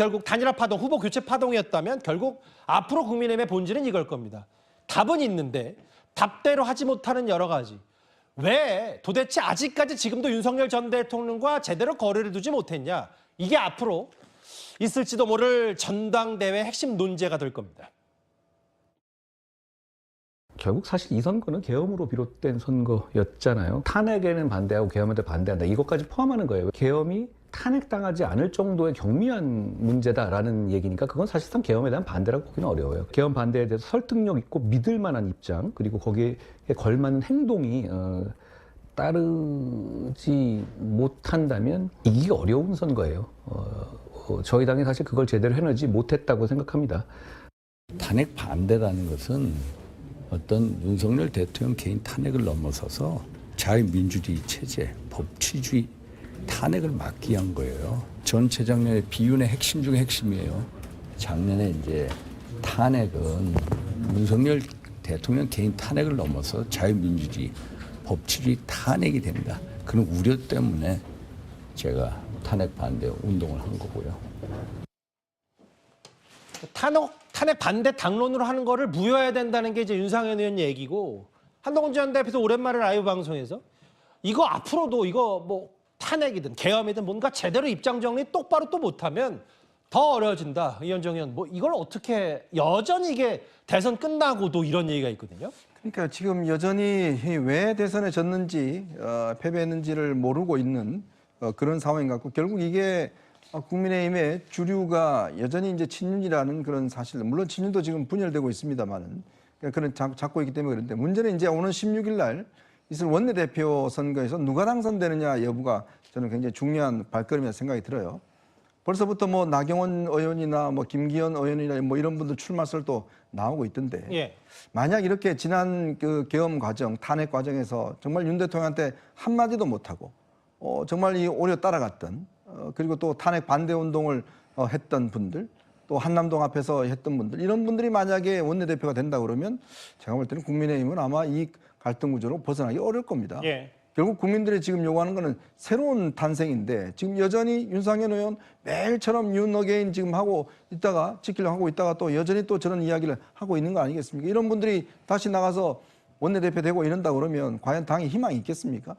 결국 단일화 파동, 후보 교체 파동이었다면 결국 앞으로 국민의힘의 본질은 이걸 겁니다. 답은 있는데 답대로 하지 못하는 여러 가지. 왜 도대체 아직까지 지금도 윤석열 전 대통령과 제대로 거리를 두지 못했냐? 이게 앞으로 있을지도 모를 전당대회 핵심 논제가 될 겁니다. 결국 사실 이 선거는 계엄으로 비롯된 선거였잖아요. 탄핵에는 반대하고 계엄한테 반대한다. 이것까지 포함하는 거예요. 계엄이 탄핵당하지 않을 정도의 경미한 문제다라는 얘기니까 그건 사실상 계엄에 대한 반대라고 보기는 어려워요. 계엄 반대에 대해서 설득력 있고 믿을 만한 입장 그리고 거기에 걸맞는 행동이 어, 따르지 못한다면 이기기 어려운 선거예요. 어, 어, 저희 당이 사실 그걸 제대로 해내지 못했다고 생각합니다. 탄핵 반대라는 것은 어떤 윤석열 대통령 개인 탄핵을 넘어서서 자유민주주의 체제, 법치주의 탄핵을 막기 위한 거예요. 전 재작년에 비윤의 핵심 중에 핵심이에요. 작년에 이제 탄핵은 윤석열 대통령 개인 탄핵을 넘어서 자유민주주의, 법치주의 탄핵이 된다. 그런 우려 때문에 제가 탄핵 반대 운동을 한 거고요. 탄핵, 탄핵 반대 당론으로 하는 거를 무효해야 된다는 게 이제 윤상현 의원 얘기고 한동훈 전 대표도 오랜만에 라이브 방송에서 이거 앞으로도 이거 뭐 탄핵이든 계엄이든 뭔가 제대로 입장 정리 똑바로 또 못하면 더 어려워진다. 이현정 의원 뭐 이걸 어떻게 여전히 이게 대선 끝나고도 이런 얘기가 있거든요. 그러니까 지금 여전히 왜 대선에 졌는지 어, 패배했는지를 모르고 있는 어, 그런 상황인 것 같고 결국 이게 어, 국민의힘의 주류가 여전히 이제 친윤이라는 그런 사실 물론 친윤도 지금 분열되고 있습니다만은 그러니까 그런 잡, 잡고 있기 때문에 그런데 문제는 이제 오는 16일 날 있을 원내대표 선거에서 누가 당선되느냐 여부가 저는 굉장히 중요한 발걸음이라 생각이 들어요. 벌써부터 뭐 나경원 의원이나 뭐 김기현 의원이나 뭐 이런 분들 출마설 도 나오고 있던데 예. 만약 이렇게 지난 그 계엄 과정, 탄핵 과정에서 정말 윤 대통령한테 한 마디도 못하고 어, 정말 이 오려 따라갔던 어, 그리고 또 탄핵 반대 운동을 어, 했던 분들 또 한남동 앞에서 했던 분들 이런 분들이 만약에 원내대표가 된다 그러면 제가 볼 때는 국민의힘은 아마 이 갈등 구조로 벗어나기 어려울 겁니다. 예. 결국 국민들이 지금 요구하는 거는 새로운 탄생인데 지금 여전히 윤상현 의원 매일처럼 윤 어게인 지금 하고 있다가 지키려고 하고 있다가 또 여전히 또 저런 이야기를 하고 있는 거 아니겠습니까? 이런 분들이 다시 나가서 원내대표 되고 이런다 그러면 과연 당에 희망이 있겠습니까?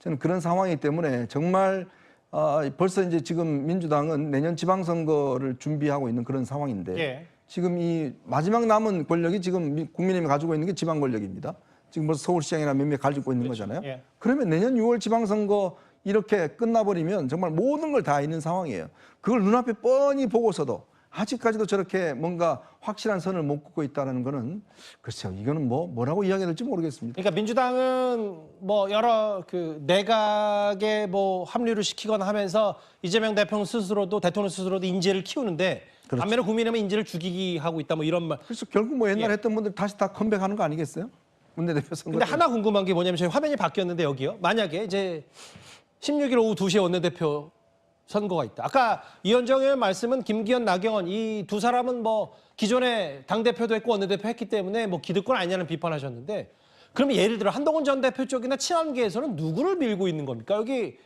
저는 그런 상황이기 때문에 정말 아, 벌써 이제 지금 민주당은 내년 지방선거를 준비하고 있는 그런 상황인데 예. 지금 이 마지막 남은 권력이 지금 미- 국민의힘이 가지고 있는 게 지방 권력입니다. 지금 벌써 서울시장이나 몇몇 가지고 있는 거잖아요. 예. 그러면 내년 6월 지방선거 이렇게 끝나버리면 정말 모든 걸 다 있는 상황이에요. 그걸 눈앞에 뻔히 보고서도 아직까지도 저렇게 뭔가 확실한 선을 못 긋고 있다는 거는 글쎄요, 이거는 뭐 뭐라고 이야기해야 될지 모르겠습니다. 그러니까 민주당은 뭐 여러 그 내각에 뭐 합류를 시키거나 하면서 이재명 대통령 스스로도 대통령 스스로도 인재를 키우는데 그렇죠. 반면에 국민의힘은 인재를 죽이기 하고 있다 뭐 이런 말. 그래서 결국 뭐 옛날 에 예. 했던 분들 다시 다 컴백하는 거 아니겠어요? 원내대표 선거. 근데 때. 하나 궁금한 게 뭐냐면 저희 화면이 바뀌었는데 여기요. 만약에 이제 16일 오후 2시에 원내대표 선거가 있다. 아까 이현정 의원 말씀은 김기현, 나경원 이 두 사람은 뭐 기존에 당 대표도 했고 원내대표 했기 때문에 뭐 기득권 아니냐는 비판하셨는데 그러면 예를 들어 한동훈 전 대표 쪽이나 친한계에서는 누구를 밀고 있는 겁니까? 여기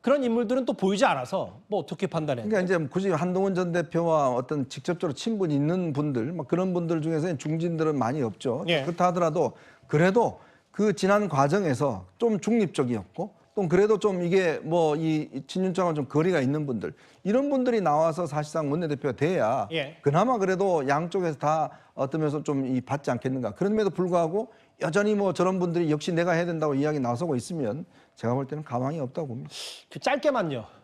그런 인물들은 또 보이지 않아서 뭐 어떻게 판단해? 그러니까 이제 굳이 한동훈 전 대표와 어떤 직접적으로 친분이 있는 분들, 막 그런 분들 중에서 중진들은 많이 없죠. 예. 그렇다 하더라도 그래도 그 지난 과정에서 좀 중립적이었고 또 그래도 좀 이게 뭐 이 친윤정과 좀 거리가 있는 분들 이런 분들이 나와서 사실상 원내대표가 돼야 예. 그나마 그래도 양쪽에서 다 어떤 면에서 좀 이 받지 않겠는가 그럼에도 불구하고 여전히 뭐 저런 분들이 역시 내가 해야 된다고 이야기 나서고 있으면 제가 볼 때는 가망이 없다고 봅니다. 그 짧게만요.